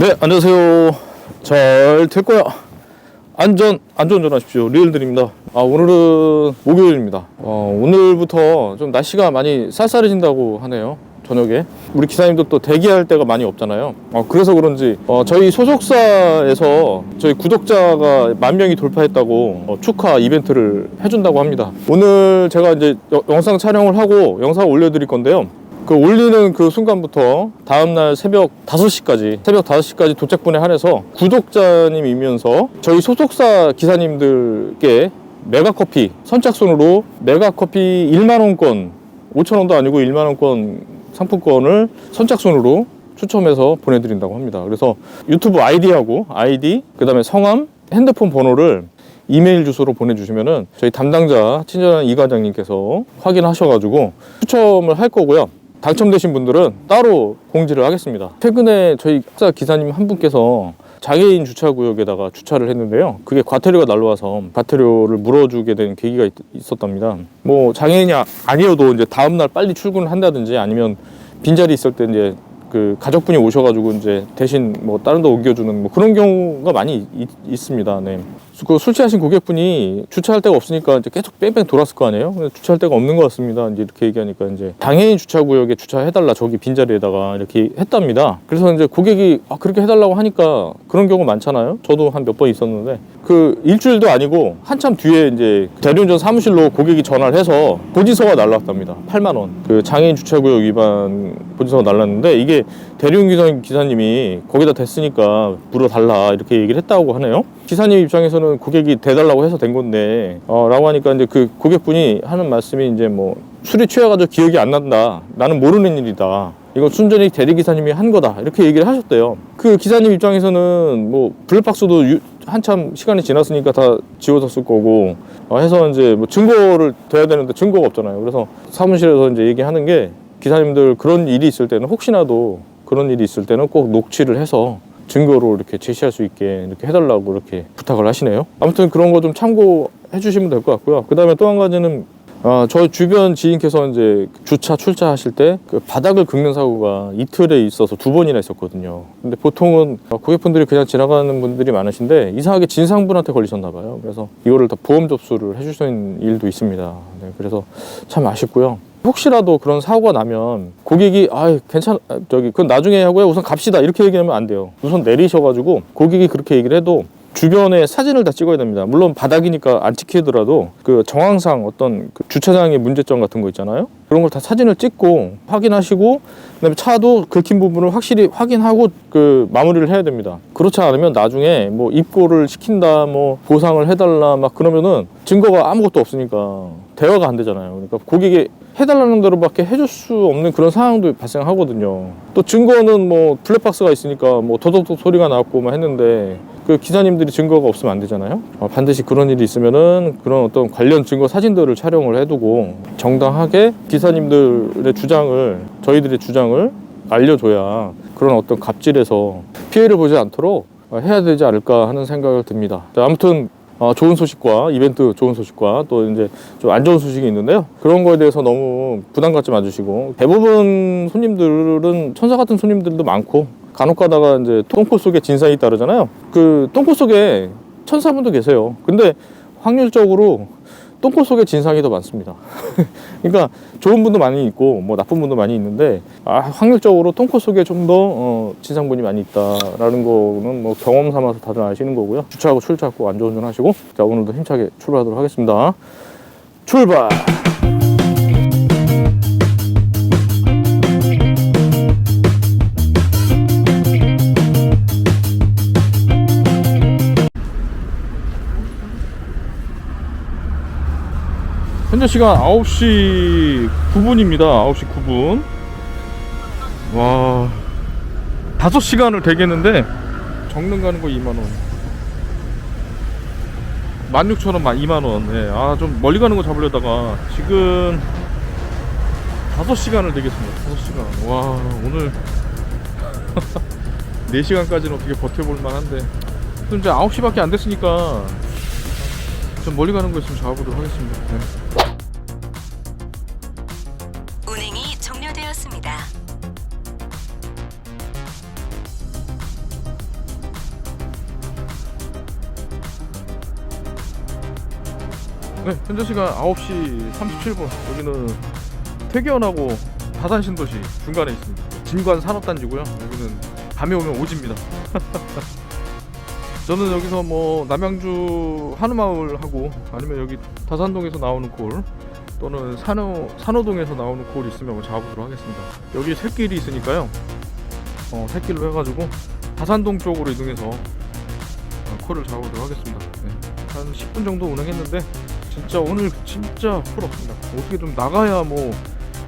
네, 안녕하세요. 잘 될 거야. 안전, 안전운전하십시오. 리얼들입니다. 아, 오늘은 목요일입니다. 어, 오늘부터 좀 날씨가 많이 쌀쌀해진다고 하네요. 저녁에. 우리 기사님도 또 대기할 때가 많이 없잖아요. 어, 그래서 그런지, 어, 저희 소속사에서 저희 구독자가 만 명이 돌파했다고 어, 축하 이벤트를 해준다고 합니다. 오늘 제가 이제 여- 영상 촬영을 하고 영상 올려드릴 건데요. 그 올리는 그 순간부터 다음날 새벽 5시까지 새벽 5시까지 도착분에 한해서 구독자님이면서 저희 소속사 기사님들께 메가커피 선착순으로 메가커피 1만원권 5천원도 아니고 1만원권 상품권을 선착순으로 추첨해서 보내드린다고 합니다 그래서 유튜브 아이디하고 아이디 그 다음에 성함 핸드폰 번호를 이메일 주소로 보내주시면은 저희 담당자 친절한 이 과장님께서 확인하셔가지고 추첨을 할 거고요. 당첨되신 분들은 따로 공지를 하겠습니다. 최근에 저희 학사 기사님 한 분께서 장애인 주차구역에다가 주차를 했는데요. 그게 과태료가 날라와서 과태료를 물어주게 된 계기가 있, 있었답니다. 뭐 장애인이 아- 아니어도 이제 다음날 빨리 출근을 한다든지 아니면 빈자리 있을 때 이제 그 가족분이 오셔가지고 이제 대신 뭐 다른 데 옮겨주는 뭐 그런 경우가 많이 있, 있습니다. 네. 그 술 취하신 고객분이 주차할 데가 없으니까 이제 계속 뺑뺑 돌았을 거 아니에요? 주차할 데가 없는 것 같습니다. 이제 이렇게 얘기하니까 이제 장애인 주차 구역에 주차해달라 저기 빈 자리에다가 이렇게 했답니다. 그래서 이제 고객이 아, 그렇게 해달라고 하니까 그런 경우 많잖아요. 저도 한 몇 번 있었는데 그 일주일도 아니고 한참 뒤에 이제 대리운전 사무실로 고객이 전화를 해서 보지서가 날라왔답니다. 8만 원. 그 장애인 주차 구역 위반 보지서가 날랐는데 이게 대리운전 기사님이 거기다 댔으니까 물어달라 이렇게 얘기를 했다고 하네요. 기사님 입장에서는 고객이 대달라고 해서 된 건데 어, 라고 하니까 이제 그 고객분이 하는 말씀이 이제 뭐 술이 취해가지고 기억이 안 난다. 나는 모르는 일이다. 이건 순전히 대리기사님이 한 거다. 이렇게 얘기를 하셨대요. 그 기사님 입장에서는 뭐 블랙박스도 유- 한참 시간이 지났으니까 다 지워졌을 거고 어, 해서 이제 뭐 증거를 둬야 되는데 증거가 없잖아요. 그래서 사무실에서 이제 얘기하는 게 기사님들 그런 일이 있을 때는 혹시나도 그런 일이 있을 때는 꼭 녹취를 해서 증거로 이렇게 제시할 수 있게 이렇게 해달라고 이렇게 부탁을 하시네요. 아무튼 그런 거 좀 참고해 주시면 될 것 같고요. 그 다음에 또 한 가지는 아, 저 주변 지인께서 이제 주차 출차하실 때 그 바닥을 긁는 사고가 이틀에 있어서 두 번이나 있었거든요. 근데 보통은 고객분들이 그냥 지나가는 분들이 많으신데 이상하게 진상분한테 걸리셨나 봐요. 그래서 이거를 다 보험 접수를 해주시는 일도 있습니다. 네, 그래서 참 아쉽고요. 혹시라도 그런 사고가 나면 고객이 아 괜찮 아, 저기 그건 나중에 하고요. 우선 갑시다. 이렇게 얘기하면 안 돼요. 우선 내리셔가지고 고객이 그렇게 얘기를 해도 주변에 사진을 다 찍어야 됩니다. 물론 바닥이니까 안 찍히더라도 그 정황상 어떤 그 주차장의 문제점 같은 거 있잖아요? 그런 걸 다 사진을 찍고 확인하시고 그다음에 차도 긁힌 부분을 확실히 확인하고 그 마무리를 해야 됩니다. 그렇지 않으면 나중에 뭐 입고를 시킨다 뭐 보상을 해달라 막 그러면은 증거가 아무것도 없으니까 대화가 안 되잖아요. 그러니까 고객이 해달라는 대로밖에 해줄 수 없는 그런 상황도 발생하거든요. 또 증거는 뭐 블랙박스가 있으니까 뭐 도덕도 소리가 났고 막 했는데 그 기사님들이 증거가 없으면 안 되잖아요. 어, 반드시 그런 일이 있으면은 그런 어떤 관련 증거 사진들을 촬영을 해두고 정당하게 기사님들의 주장을 저희들의 주장을 알려줘야 그런 어떤 갑질에서 피해를 보지 않도록 어, 해야 되지 않을까 하는 생각을 듭니다. 자, 아무튼 어, 좋은 소식과 이벤트 좋은 소식과 또 이제 좀 안 좋은 소식이 있는데요. 그런 거에 대해서 너무 부담 갖지 마주시고 대부분 손님들은 천사 같은 손님들도 많고 간혹 가다가 이제 똥꼬 속에 진상이 따르잖아요. 그 똥꼬 속에 천사분도 계세요. 근데 확률적으로 똥꼬 속에 진상이 더 많습니다. 그러니까 좋은 분도 많이 있고 뭐 나쁜 분도 많이 있는데 아, 확률적으로 똥꼬 속에 좀더 어, 진상분이 많이 있다라는 거는 뭐 경험 삼아서 다들 아시는 거고요. 주차하고 출차하고 안전운전 하시고 자 오늘도 힘차게 출발하도록 하겠습니다. 출발! 현재 시간 9시 9분입니다. 9시 9분. 와. 5시간을 되겠는데 정릉 가는 거 2만 원. 16,000원, 2만 원. 예. 아, 좀 멀리 가는 거 잡으려다가 지금 5시간을 되겠습니다. 5시간. 와, 오늘 4시간까지는 어떻게 버텨볼 만한데. 또 이제 9시밖에 안 됐으니까 좀 멀리 가는 거 있으면 잡아보도록 하겠습니다. 네. 운행이 종료되었습니다. 네, 현재 시간 9시 37분. 여기는 퇴견하고 다산 신도시 중간에 있습니다. 진관 산업단지고요. 여기는 밤에 오면 오지입니다. 저는 여기서 뭐 남양주 한우마을하고 아니면 여기 다산동에서 나오는 콜 또는 산호 산호동에서 나오는 콜 있으면 한번 잡아보도록 하겠습니다. 여기 새길이 있으니까요. 어, 새길로 해가지고 다산동 쪽으로 이동해서 어, 콜을 잡아보도록 하겠습니다. 네. 한 10분 정도 운행했는데 진짜 오늘 진짜 콜 없습니다. 어떻게 좀 나가야 뭐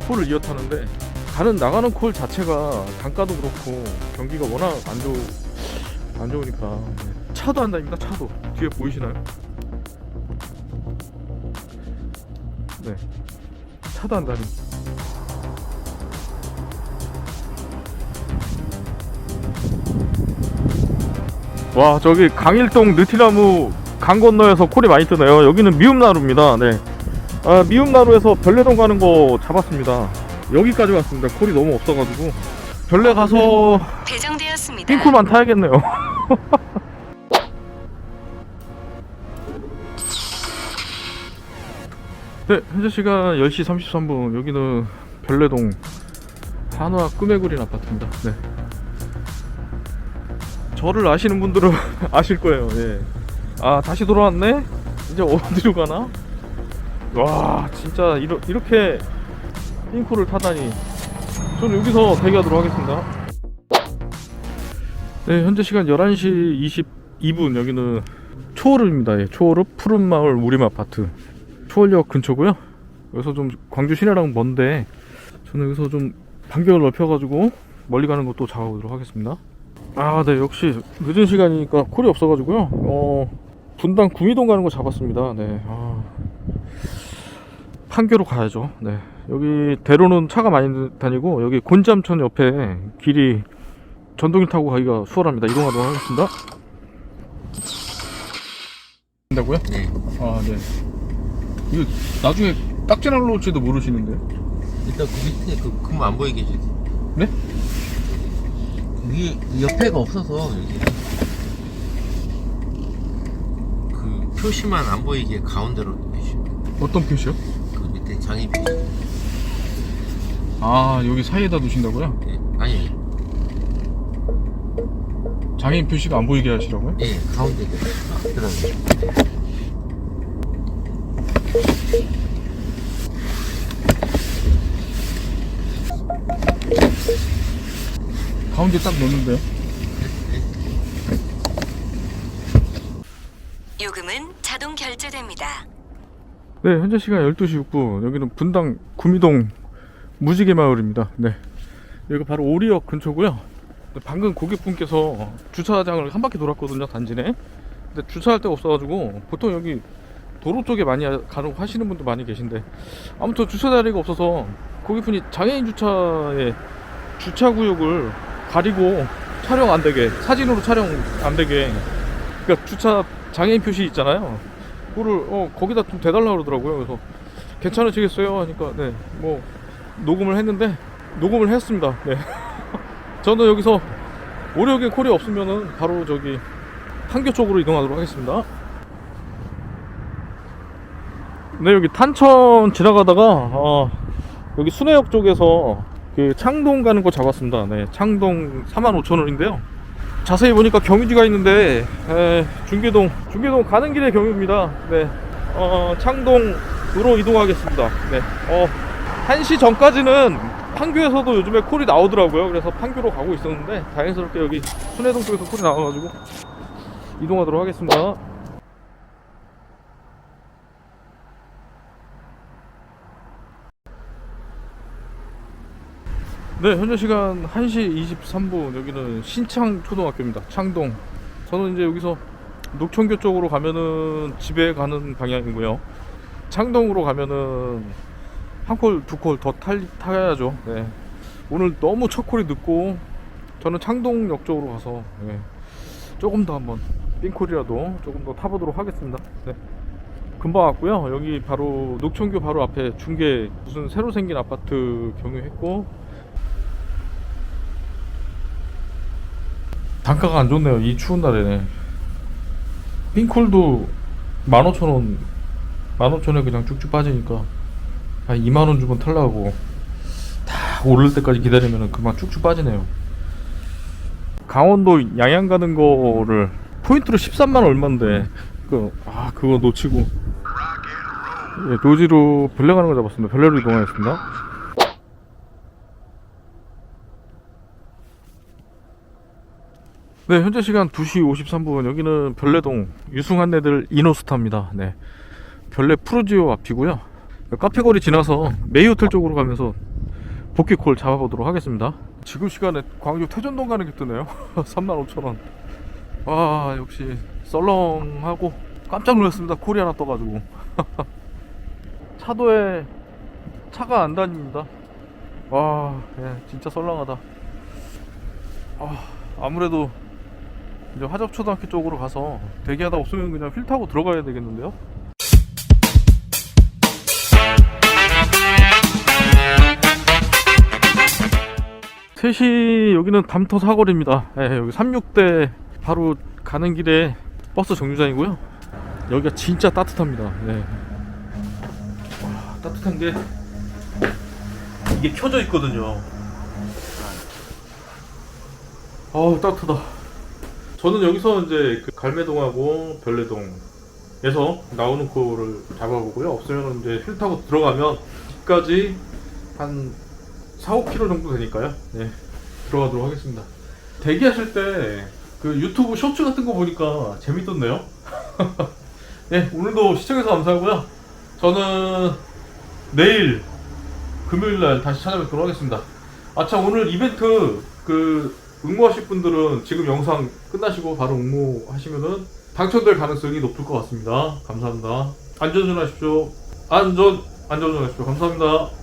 콜을 이어타는데 가는 나가는 콜 자체가 단가도 그렇고 경기가 워낙 안 좋, 안 좋으니까 네. 차도 안 다닙니다. 차도 뒤에 보이시나요? 네, 차도 안 다닙니다. 와 저기 강일동 느티나무 강 건너에서 콜이 많이 뜨네요 여기는 미음나루입니다 네 아, 미음나루에서 별내동 가는 거 잡았습니다 여기까지 왔습니다 콜이 너무 없어가지고 별내 가서 배정되었습니다. 핑콜만 타야겠네요 네 현재 시간 10시 33분. 여기는 별내동 한화 꿈의구린 아파트입니다. 네. 저를 아시는 분들은 아실 거예요. 예. 아 다시 돌아왔네? 이제 어디로 가나? 와 진짜 이러, 이렇게 핑크를 타다니. 저는 여기서 대기하도록 하겠습니다. 네 현재 시간 11시 22분. 여기는 초월읍입니다. 예, 초월읍 푸른마을 우림 아파트 초월역 근처고요 여기서 좀 광주 시내랑 먼데 저는 여기서 좀 반경을 넓혀가지고 멀리 가는 것도 잡아보도록 하겠습니다 아, 네, 역시 늦은 시간이니까 콜이 없어가지고요. 어, 분당 구미동 가는 거 잡았습니다. 네, 아, 판교로 가야죠. 네, 여기 대로는 차가 많이 다니고 여기 곤잠천 옆에 길이 전동길 타고 가기가 수월합니다. 이동하도록 하겠습니다. 된다고요? 네. 아, 네. 이거 나중에 딱지 날라올지도 모르시는데. 일단 그 밑에 그 금 안 보이게 해주세요. 네? 위에 옆에가 없어서 여기 그 표시만 안 보이게 가운데로 해주시면 어떤 표시요? 그 밑에 장애 표시. 아, 여기 사이에다 두신다고요? 네. 아니, 장애인 표시가 안 보이게 하시라고요? 예, 가운데 들어가요. 가운데 딱 넣는데요. 요금은 자동 결제됩니다. 네, 현재 시간 12시 6분. 여기는 분당 구미동 무지개 마을입니다. 네. 여기가 바로 오리역 근처고요. 네, 방금 고객분께서 주차장을 한 바퀴 돌았거든요, 단지 내. 근데 주차할 데가 없어가지고 보통 여기 도로 쪽에 많이 가려고 하시는 분도 많이 계신데 아무튼 주차 자리가 없어서 고객분이 장애인 주차에 주차 구역을 가리고 촬영 안 되게 사진으로 촬영 안 되게 그러니까 주차 장애인 표시 있잖아요. 그거를 어 거기다 좀 대달라 그러더라고요. 그래서 괜찮으시겠어요? 하니까 네 뭐 녹음을 했는데 녹음을 했습니다. 네. 저는 여기서 오력에 콜이 없으면은 바로 저기 판교 쪽으로 이동하도록 하겠습니다. 네 여기 탄천 지나가다가 어, 여기 순회역 쪽에서 그 창동 가는 거 잡았습니다. 네 창동 45,000원인데요. 자세히 보니까 경유지가 있는데 에, 중계동 중계동 가는 길에 경유입니다. 네, 어, 창동으로 이동하겠습니다. 네, 어, 1시 전까지는 판교에서도 요즘에 콜이 나오더라고요. 그래서 판교로 가고 있었는데 다행스럽게 여기 순회동 쪽에서 콜이 나와가지고 이동하도록 하겠습니다. 네, 현재 시간 1시 23분 여기는 신창 초등학교입니다. 창동. 저는 이제 여기서 녹천교 쪽으로 가면은 집에 가는 방향이고요. 창동으로 가면은 한 콜, 두 콜 더 타야죠. 네. 오늘 너무 첫 콜이 늦고 저는 창동역 쪽으로 가서 네. 조금 더 한번 삥콜이라도 조금 더 타보도록 하겠습니다. 네. 금방 왔고요. 여기 바로 녹천교 바로 앞에 중계 무슨 새로 생긴 아파트 경유했고 단가가 안 좋네요. 이 추운 날에네. 핑콜도 15,000원, 15,000에 그냥 쭉쭉 빠지니까 한 2만 원 주면 탈라고 다 오를 때까지 기다리면 그만 쭉쭉 빠지네요. 강원도 양양 가는 거를 포인트로 13만 얼마인데 그 아 그거 놓치고 예, 노지로 별내 가는 거 잡았습니다. 별내로 이동하였습니다. 네, 현재 시간 2시 53분. 여기는 별내동 유승한내들 이노스타입니다. 네. 별내 푸르지오 앞이고요. 카페거리 지나서 메이호텔 쪽으로 가면서 복귀콜 잡아보도록 하겠습니다. 지금 시간에 광주 태전동 가는 게 뜨네요. 35,000원. 와, 역시 썰렁하고 깜짝 놀랐습니다. 콜이 하나 떠가지고. 차도에 차가 안 다닙니다. 와, 예, 진짜 썰렁하다. 아, 아무래도 이제 화적초등학교 쪽으로 가서 대기하다 없으면 그냥 휠 타고 들어가야 되겠는데요? 셋이 여기는 담터 사거리입니다. 예, 여기 36대 바로 가는 길에 버스 정류장이고요. 여기가 진짜 따뜻합니다. 네. 와, 따뜻한 게 이게 켜져 있거든요. 어우 따뜻하다. 저는 여기서 이제 그 갈매동하고 별내동에서 나오는 코를 잡아보고요. 없으면 이제 휠 타고 들어가면 집까지 한 4, 5km 정도 되니까요. 네, 들어가도록 하겠습니다. 대기하실 때 그 유튜브 쇼츠 같은 거 보니까 재밌던데요. 네, 오늘도 시청해서 감사하고요. 저는 내일 금요일 날 다시 찾아뵙도록 하겠습니다. 아 참 오늘 이벤트 그 응모하실 분들은 지금 영상 끝나시고 바로 응모하시면은 당첨될 가능성이 높을 것 같습니다. 감사합니다. 안전운전하십시오. 안전 안전운전하십시오. 감사합니다.